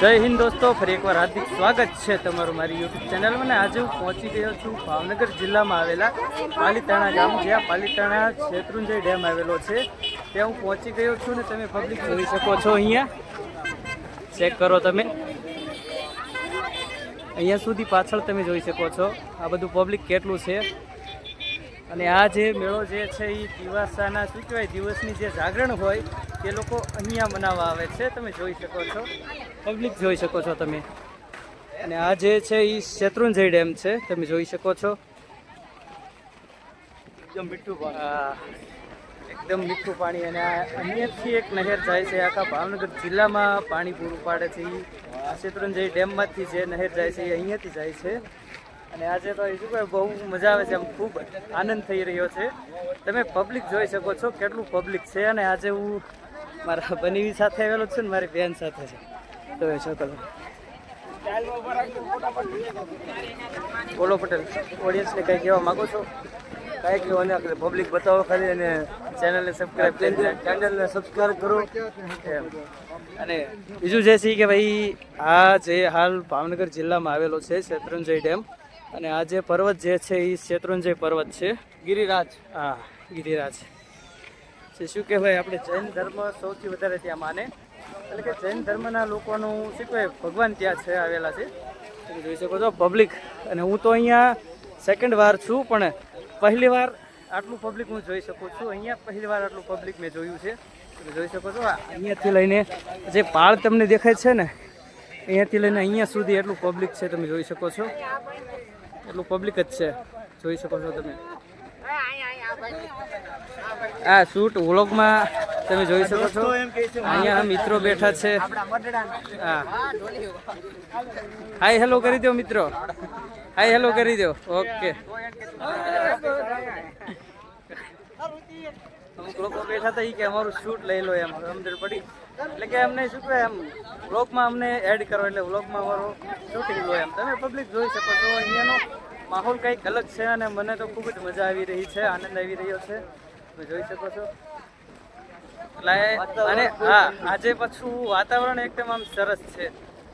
જય હિન્દ દોસ્તો, ફરી એકવાર હાર્દિક સ્વાગત છે તમારું મારી યુટ્યુબ ચેનલમાં ને આજે હું પહોંચી ગયો છું ભાવનગર જિલ્લામાં આવેલા પાલીતાણા ગામ, જ્યાં પાલીતાણા શેત્રુંજય ડેમ આવેલો છે. ત્યાં હું પહોંચી ગયો છું ને તમે પબ્લિક જોઈ શકો છો અહીંયા. ચેક કરો તમે. અહીંયા સુધી પાછળ તમે જોઈ શકો છો આ બધું પબ્લિક કેટલું છે. અને આ જે મેળો જે છે એ દિવાસાના શું કહેવાય, દિવસની જે જાગરણ હોય તે લોકો અહીંયા મનાવવા આવે છે. તમે જોઈ શકો છો. પબ્લિક જોઈ શકો છો તમે. અને આ જે છે એ શેત્રુંજય ડેમ છે, તમે જોઈ શકો છો. એકદમ મીઠું પાણી. એકદમ મીઠું પાણી અને આ અહીંયાથી એક નહેર જાય છે, આખા ભાવનગર જિલ્લામાં પાણી પૂરું પાડે છે આ શેત્રુંજય ડેમમાંથી જે નહેર જાય છે એ અહીંયાથી જાય છે. અને આજે તો શું કહે, બહુ મજા આવે છે, આમ ખૂબ આનંદ થઈ રહ્યો છે. તમે પબ્લિક જોઈ શકો છો કેટલું પબ્લિક છે અને આજે હું મારા બનીવી સાથે આવેલો છું ને મારી બેન સાથે છે. તો એ શકો છો બોલો પટેલ ઓડિયન્સને કંઈ કહેવા માગો છો? કાંઈ કહેવા નહીં પબ્લિક બતાવો ખાલી અને ચેનલને સબસ્ક્રાઈબ કરી ચેનલને સબસ્ક્રાઈબ કરો. અને બીજું જે છે કે ભાઈ આ જે હાલ ભાવનગર જિલ્લામાં આવેલો છે શેત્રુંજય ડેમ અને આ જે પર્વત જે છે એ શેત્રુંજય પર્વત છે. ગિરિરાજ. હા ગિરિરાજ. શું કહેવાય આપણે જૈન ધર્મ સૌથી વધારે ત્યાં માને. એટલે કે જૈન ધર્મના લોકોનું શું કહેવાય, ભગવાન ત્યાં છે, આવેલા છે. તમે જોઈ શકો છો પબ્લિક અને હું તો અહીંયા સેકન્ડ વાર છું, પણ પહેલી વાર આટલું પબ્લિક હું જોઈ શકું છું. અહીંયા પહેલી વાર આટલું પબ્લિક મેં જોયું છે. તમે જોઈ શકો છો અહીંયાથી લઈને જે પાળ તમને દેખાય છે ને, અહીંયાથી લઈને અહીંયા સુધી એટલું પબ્લિક છે, તમે જોઈ શકો છો. એટલું પબ્લિક જ છે. જોઈ શકો છો તમે. આ શૂટ વ્લોગમાં તમે જોઈ શકો છો. અહીંયા મિત્રો બેઠા છે. હા. હાય હેલો કરી દો મિત્રો. હાય હેલો કરી દો. ઓકે. અમુક લોકો બેઠા હતા કે અમારું શૂટ લઈ લો એમ સમજણ પડી. એટલે કે અમને શું કહેવાય એમ વ્લોગમાં અમને એડ કરો એટલે વ્લોગમાં અમારું શૂટિંગ લો એમ. તમે પબ્લિક જોઈ શકો છો અહીંયાનો માહોલ કંઈક અલગ છે અને મને તો ખૂબ જ મજા આવી રહી છે આનંદ આવી રહ્યો છે. તમે જોઈ શકો છો. એટલે અને હા, આજે પાછું વાતાવરણ એકદમ આમ સરસ છે.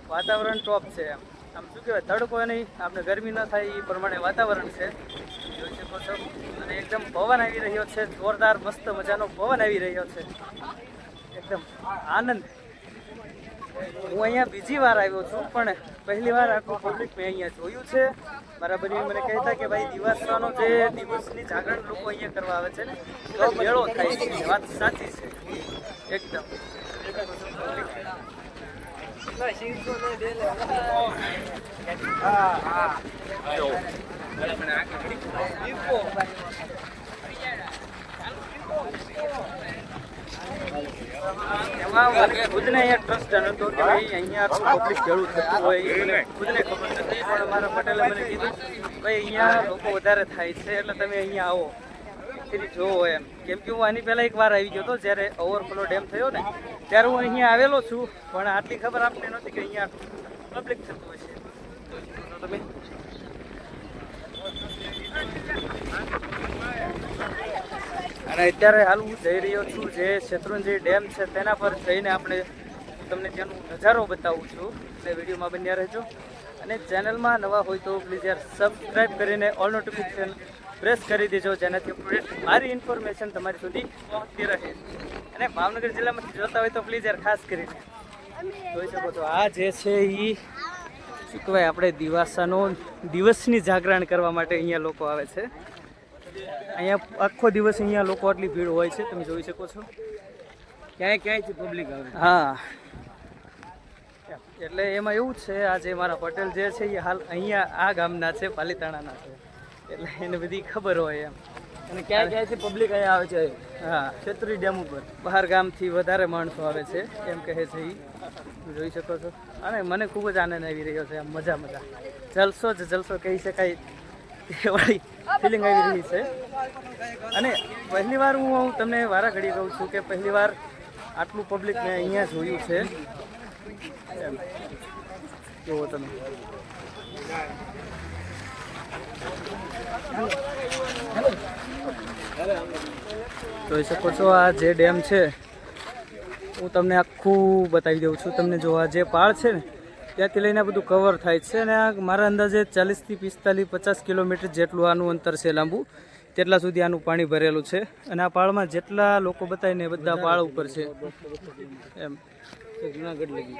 વાતાવરણ ટોપ છે એમ. આમ શું કહેવાય, તડકો નહીં આપણે ગરમી ન થાય, એ પ્રમાણે વાતાવરણ છે. જોઈ શકો અને એકદમ પવન આવી રહ્યો છે. જોરદાર, મસ્ત મજાનો પવન આવી રહ્યો છે. એકદમ આનંદ. હું અહીંયા બીજી વાર આવ્યો છું પણ પહેલી વાર આખું પબ્લિક મેં અહીંયા જોયું છે. મારા બની મને કહેતા કે ભાઈ દિવસનો જે દિવસની જાગરણ લોકો અહીંયા કરવા આવે છે ને તો મેળો થાય છે. વાત સાચી છે. એકદમ. હા મને ખુદને અહીંયા ટ્રસ્ટ હતો કે ભાઈ અહીંયા પબ્લિક જેવું થતું હોય પણ મારા પટેલે મને કીધું, ભાઈ, અહીંયા લોકો વધારે થાય છે, એટલે તમે અહીંયા આવો. ફરી જોવો એમ. કેમ કે હું આની પહેલાં એક વાર આવી ગયો હતો, જ્યારે ઓવરફ્લો ડેમ થયો ને, ત્યારે હું અહીંયા આવેલો છું, પણ આટલી ખબર આપને નથી કે અહીંયા પબ્લિક થતું હોય છે. તમે? અને અત્યારે હાલ હું જઈ રહ્યો છું જે શેત્રુંજી ડેમ છે, તેના પર જઈને આપણે તમને ત્યાંનો નજારો બતાવું છું. એટલે વિડીયોમાં બન્યા રહેજો. અને ચેનલમાં નવા હોય તો પ્લીઝ યાર સબસ્ક્રાઈબ કરીને ઓલ નોટિફિકેશન પ્રેસ કરી દેજો, જેનાથી મારી ઇન્ફોર્મેશન તમારી સુધી પહોંચતી રહે. અને ભાવનગર જિલ્લામાંથી જોતા હોય તો પ્લીઝ યાર ખાસ કરીને જોઈ શકો છો. આ જે છે એ શું કહેવાય, આપણે દિવાસાનો દિવસની જાગરણ કરવા માટે અહીંયા લોકો આવે છે. અહીંયા આખો દિવસ અહીંયા લોકો આટલી ભીડ હોય છે તમે જોઈ શકો છો. ક્યાંય ક્યાંયથી પબ્લિક આવે હા. એટલે એમાં એવું છે આ જે મારા પટેલ જે છે એ હાલ અહીંયા આ ગામના છે પાલીતાણાના છે. એટલે એને બધી ખબર હોય એમ. અને ક્યાં ક્યાંયથી પબ્લિક અહીંયા આવે છે. હા. છત્રી ડેમ ઉપર. બહાર ગામથી વધારે માણસો આવે છે એમ કહે છે એ જોઈ શકો છો. અને મને ખૂબ જ આનંદ આવી રહ્યો છે આમ મજા મજા. જલસો જ જલસો કહી શકાય. એ વાળી ફિલિંગ આવી રહી છે. અને પહેલી વાર હું તમને વારા ઘડી કહું છું કે પહેલી વાર આટલું પબ્લિક મેં અહીંયા જોયું છે. જુઓ તમે? જોઈ શકો છો આ જે ડેમ છે હું તમને આખું બતાવી દઉં છું. તમને જો આ જે પાળ છે ને ત્યાંથી લઈને બધું કવર થાય છે અને આ મારા અંદાજે ચાલીસથી પિસ્તાલીસ, પચાસ કિલોમીટર જેટલું આનું અંતર છે લાંબુ. તેટલા સુધી આનું પાણી ભરેલું છે. અને આ પાળમાં જેટલા લોકો બતાવીને બધા પાળ ઉપર છે. એમ. જુનાગઢ લગી.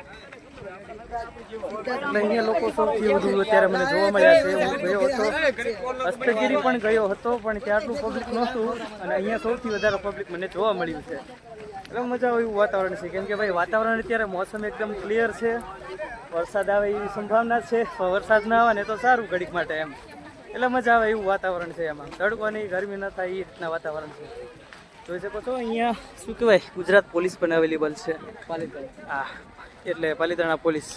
અહીંયા લોકો સૌથી વધુ અત્યારે મને જોવા મળ્યા છે. હું ગયો હતો. અસ્તગીરી પણ ગયો હતો, પણ ત્યાં આટલું પબ્લિક નહોતું. અને અહીંયા સૌથી વધારે પબ્લિક મને જોવા મળ્યું છે. એટલે મજા આવે એવું વાતાવરણ છે. કેમ કે ભાઈ, વાતાવરણ અત્યારે મોસમ એકદમ ક્લિયર છે. વરસાદ આવે એવી સંભાવના છે. વરસાદ ના આવે ને તો સારું ઘડીક માટે એમ. એટલે મજા આવે એવું વાતાવરણ છે એમાં. તડકો નહીં, ગરમી ન થાય એ રીતના વાતાવરણ છે. જોઈ શકો છો, અહીંયા શું કહેવાય? ગુજરાત પોલીસ પણ અવેલેબલ છે. પાલિતાણા હા, એટલે પાલિતાણા પોલીસ.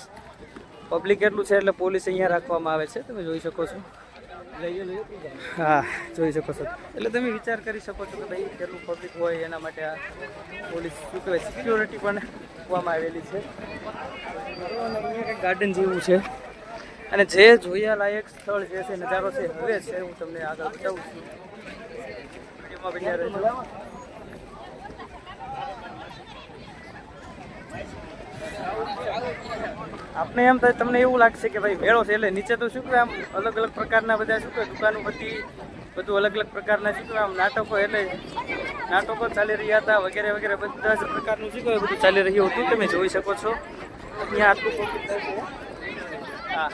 પબ્લિક એટલું છે એટલે પોલીસ અહીંયા રાખવામાં આવે છે. તમે જોઈ શકો છો. હા, જોઈ શકો છો. એટલે તમે વિચાર કરી શકો છો કે ભાઈ કેટલું પબ્લિક હોય, એના માટે આ પોલીસ શું કહેવાય સિક્યોરિટી પણ મૂકવામાં આવેલી છે. ગાર્ડન જેવું છે. અને જે જોયા લાયક સ્થળ જે છે, નજારો છે, હવે છે, હું તમને આગળ બતાવું છું. વિડીયોમાં બન્યા રહેજો આપણે એમ થાય, તમને એવું લાગશે કે ભાઈ મેળો છે, એટલે નીચે તો શું આમ અલગ અલગ પ્રકારના બધા શું કહેવાય, દુકાનો બધી, બધું અલગ અલગ પ્રકારના શું આમ નાટકો એટલે નાટકો ચાલી રહ્યા હતા, વગેરે વગેરે, બધા જ પ્રકારનું શું કહેવાય, બધું ચાલી રહ્યું હતું, તમે જોઈ શકો છો. અહીંયા આટલું થાય છે. હા.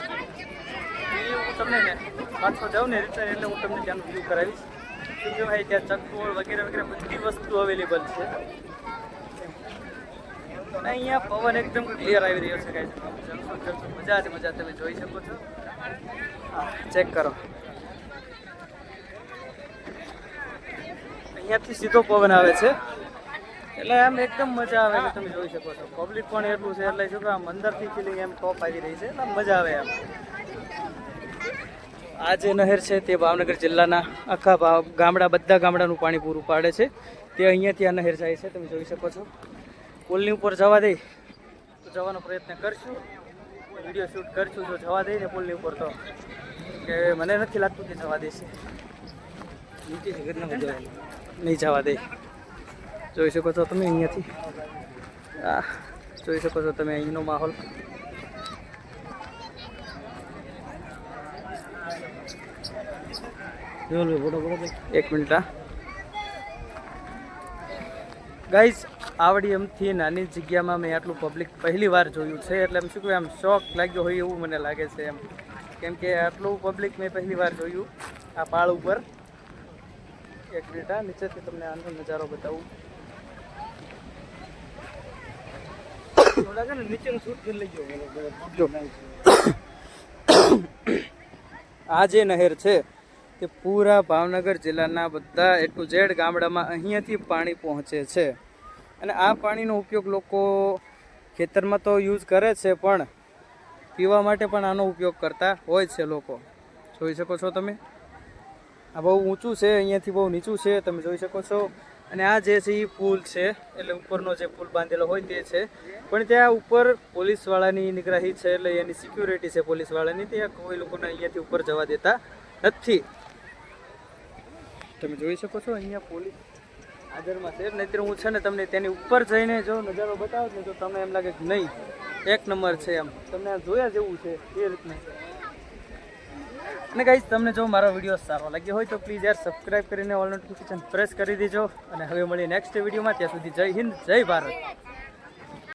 હું તમને ને પાછો જાઉં ને રિટર્ન એટલે હું તમને ત્યાંનું વ્યૂ કરાવીશ. શું કહેવાય, ત્યાં ચકડોળ વગેરે વગેરે બધી વસ્તુ અવેલેબલ છે. અને અહીંયા પવન એકદમ ક્લિયર આવી રહ્યો છે મજા જ મજા તમે જોઈ શકો છો. ચેક કરો. અહીંયાથી સીધો પવન આવે છે. એટલે આમ એકદમ મજા આવે છે, તમે જોઈ શકો છો. પબ્લિક પણ એટલું છે, એટલે શું કે આમ અંદરથી ફિલિંગ એમ ટોપ આવી રહી છે, એટલે મજા આવે એમ આ જે નહેર છે, તે ભાવનગર જિલ્લાના આખા ગામડા, બધા ગામડાનું પાણી પૂરું પાડે છે. તે અહીંયાથી આ નહેર જાય છે, તમે જોઈ શકો છો. પુલની ઉપર જવા દઈ તો જવાનો પ્રયત્ન કરશું. વીડિયો શૂટ કરશું જો જવા દઈ ને પુલની ઉપર તો. કે મને નથી લાગતું કે જવા દેશે. નીચેથી ઘરના જવાનું. નહીં જવા દે. જોઈ શકો છો તમે અહીંયાથી. આ જોઈ શકો છો તમે અહીંનો માહોલ. એક મિનિટ હા. ગાઈઝ આવડી એમથી નાની જગ્યામાં મેં આટલું પબ્લિક પહેલી વાર જોયું છે, એટલે એમ શું કહેવાય, આમ શોખ લાગ્યો હોય એવું મને લાગે છે એમ. કેમ કે આટલું પબ્લિક મેં પહેલી વાર જોયું, આ પાળ ઉપર. એક મિનિટ આ નીચેથી તમને આનો નજારો બતાવું. આ જે નહેર છે, તે પૂરા ભાવનગર જિલ્લાના બધા એ ટુ ઝેડ ગામડામાં અહીંયાથી પાણી પહોંચે છે. અને આ પાણીનો ઉપયોગ લોકો ખેતરમાં તો યુઝ કરે છે, પણ પીવા માટે પણ આનો ઉપયોગ કરતા હોય છે લોકો. જોઈ શકો છો તમે? આ બહુ ઊંચું છે, અહીંયાથી બહુ નીચું છે, તમે જોઈ શકો છો. અને આ જે છે, એ પુલ છે, એટલે ઉપરનો જે પુલ બાંધેલો હોય તે છે. પણ ત્યાં ઉપર પોલીસવાળાની નિગરાહી છે, એટલે એની સિક્યુરિટી છે પોલીસવાળાની. ત્યાં કોઈ લોકોને અહીંયાથી ઉપર જવા દેતા નથી. તમે જોઈ શકો છો, અહીંયા પોલીસ હાજરમાં છે. નહીતર હું છે ને તમને તેની ઉપર જઈને જો નજારો બતાવો ને તો તમને એમ લાગે કે નહીં, એક નંબર છે એમ. તમને આ જોયા જેવું છે એ રીતના. અને ગાઈઝ તમને જો મારો વીડિયો સારો લાગ્યો હોય તો પ્લીઝ યાર સબસ્ક્રાઈબ કરીને ઓલ નોટિફિકેશન પ્રેસ કરી દેજો. અને હવે મળીએ નેક્સ્ટ વિડીયોમાં ત્યાં સુધી જય હિન્દ, જય ભારત.